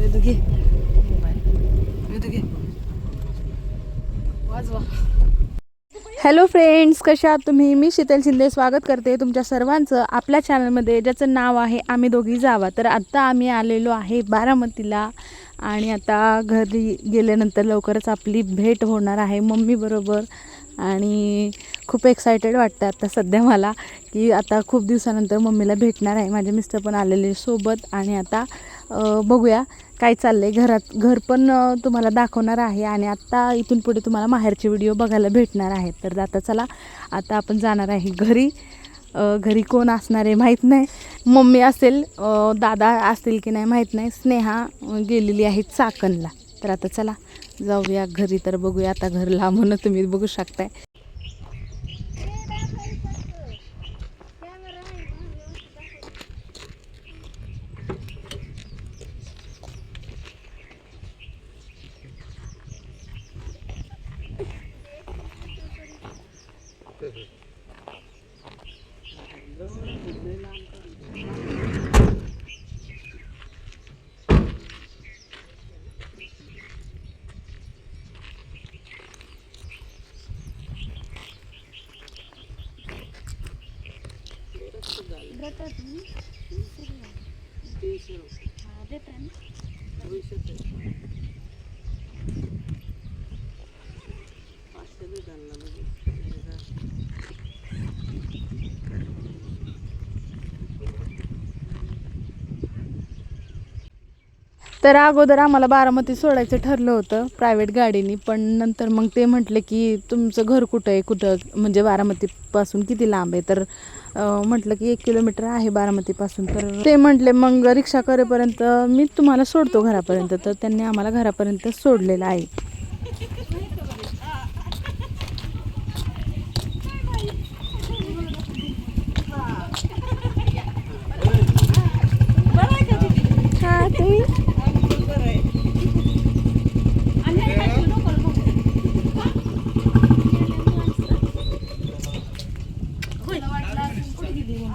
वेदू घे वेदू घे वाजवा. हॅलो फ्रेंड्स कशा आहात तुम्ही? मी शीतल शिंदे स्वागत करते तुमच्या सर्वांचं आपल्या चॅनलमध्ये ज्याचं नाव आहे आम्ही दोघी जावा. तर आत्ता आम्ही आलेलो आहे बारामतीला आणि आता घरी गेल्यानंतर लवकरच आपली भेट होणार आहे मम्मीबरोबर आणि खूप एक्सायटेड वाटतं आता सध्या मला की आता खूप दिवसानंतर मम्मीला भेटणार आहे. माझे मिस्टर पण आलेले सोबत. आणि आता बघूया. काय चाललं आहे घरात? घर पण तुम्हाला दाखवणार आहे आणि आत्ता इथून पुढे तुम्हाला माहेरचे व्हिडिओ बघायला भेटणार आहेत. तर आता चला आता आपण जाणार आहे घरी. घरी कोण असणार आहे माहीत नाही. मम्मी असेल दादा असतील की नाही माहीत नाही. स्नेहा गेलेली आहे चाकणला. तर आता चला जाऊया घरी तर बघूया आता घर लांबून तुम्ही बघू शकताय. ಅದೇ ಫ್ರೆಂಡ್ಸ್ ಭವಿಷ್ಯದಲ್ಲಿ तर अगोदर आम्हाला बारामती सोडायचं ठरलं होतं प्रायव्हेट गाडीने. पण नंतर मग ते म्हटले की तुमचं घर कुठं आहे? कुठं? म्हणजे बारामतीपासून किती लांब आहे? तर म्हटलं की एक किलोमीटर आहे बारामतीपासून. तर ते म्हटले मग रिक्षा करेपर्यंत मी तुम्हाला सोडतो घरापर्यंत. तर त्यांनी आम्हाला घरापर्यंत सोडलेलं आहे. Thank you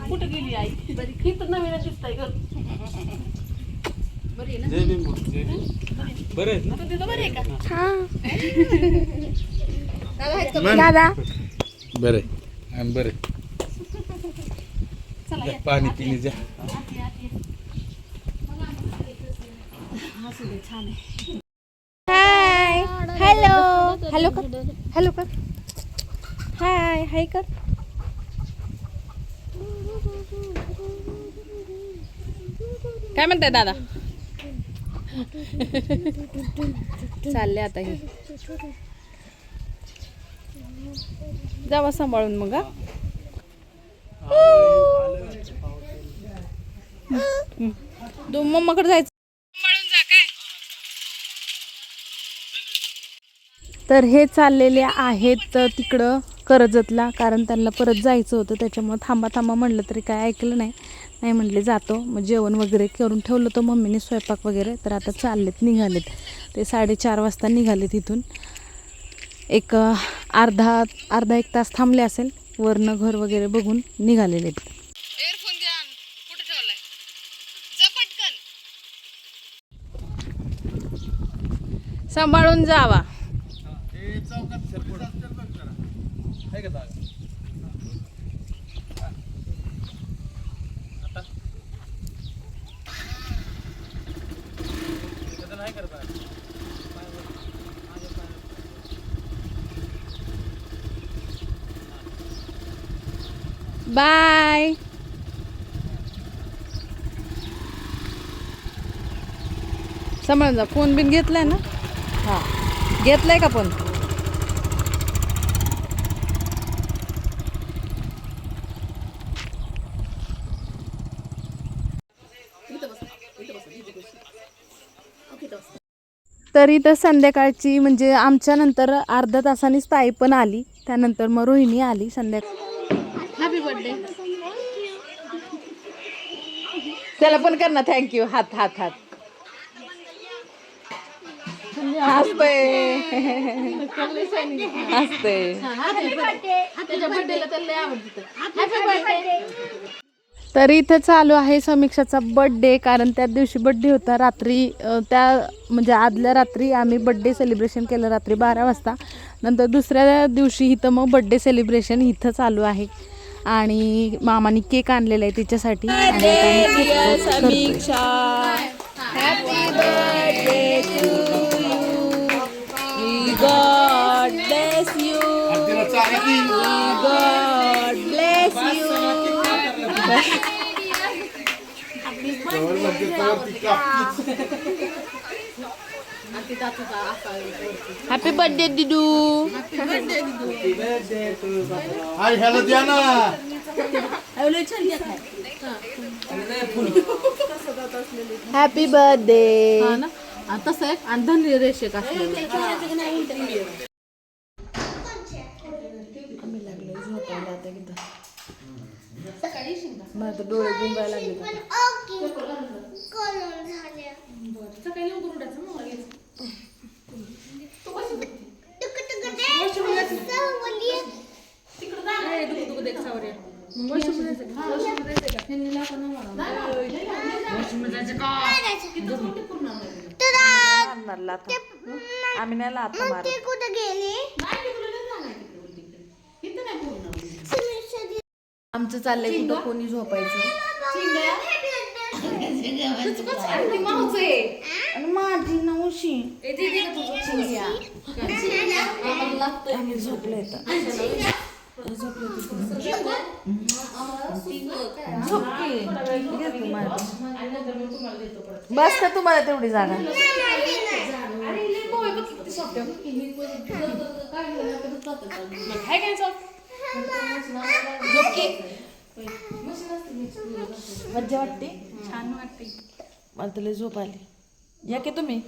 कुठं गेली आई. ही तर नवीन दिसतंय घर जय भीम बोल, जय भीम. बरं आहेत ना? तिथं बरं आहे का? हा. दादा बरं? आहे. आम्ही बरं आहे. चला जा, पाणी पिणे जा. हाय. हॅलो हॅलो कर. हॅलो कर. हाय हाय कर. काय म्हणताय दादा? चालले आता हे. जावा सांभाळून मग. तू मम्माकडे जायचं. तर हे चाललेले आहेत तिकडं. कर्जतला कारण त्यांना परत जायचं होतं त्याच्यामुळं थांबा थांबा म्हणलं तरी काय ऐकलं नाही. नाही म्हणले जातो. मग जेवण वगैरे करून ठेवलं होतं मम्मीने स्वयंपाक वगैरे. तर आता चाललेत निघालेत. ते साडेचार वाजता निघालेत इथून. एक अर्धा अर्धा एक तास थांबले असेल. वरनं घर वगैरे बघून निघालेले आहेत. बाय. समजा जा फोन बिन घेतलाय ना? हा. घेतलाय का फोन? तर इथं संध्याकाळची म्हणजे आमच्या नंतर अर्धा तासानेच ताई पण आली. त्यानंतर मग रोहिणी आली संध्याकाळ. हॅपी बर्थडे त्याला पण कर ना थँक्यू हात हात हात. हसतय. हसतय. तर इथं चालू आहे समीक्षाचा बड्डे कारण त्या दिवशी बड्डे होता. रात्री त्या म्हणजे आदल्या रात्री आम्ही बड्डे सेलिब्रेशन केलं रात्री बारा वाजता. नंतर दुसऱ्या दिवशी इथं मग बड्डे सेलिब्रेशन इथं चालू आहे. आणि मामाने केक आणलेला आहे तिच्यासाठी. आणि आता आम्ही cake करतोय. हॅपी बर्थडे दिदू हाय ह्याला द्या ना हॅपी बर्थडे हा ना आणि तसं एक आणि धनरी रेषेक असलेलं डोळे गुंबायला लागले सकाळी लवकर उठायचं मग लगेच. तिकडं जा. ए, दुखू दुखू दे सावरे. मग washroom मध्ये जायचं. हा, washroom मध्ये जायचं का? ह्यांनी लाथा नाही मारावं. Washroom मध्ये जायचं का? आहे. आम्ही नाही लात मारत नाही, मी तुला नाही जाणार तिकडे उलटीकडे. इथं नाही पूर्ण. आमचं चाललंय कुठं कोणी झोपायचं माझी नऊशी ए, दे, दे का बस का तुम्हाला तेवढी जागा? झोप. मज्जा वाटते. छान वाटते. मला तुला झोप आली. या की तुम्ही?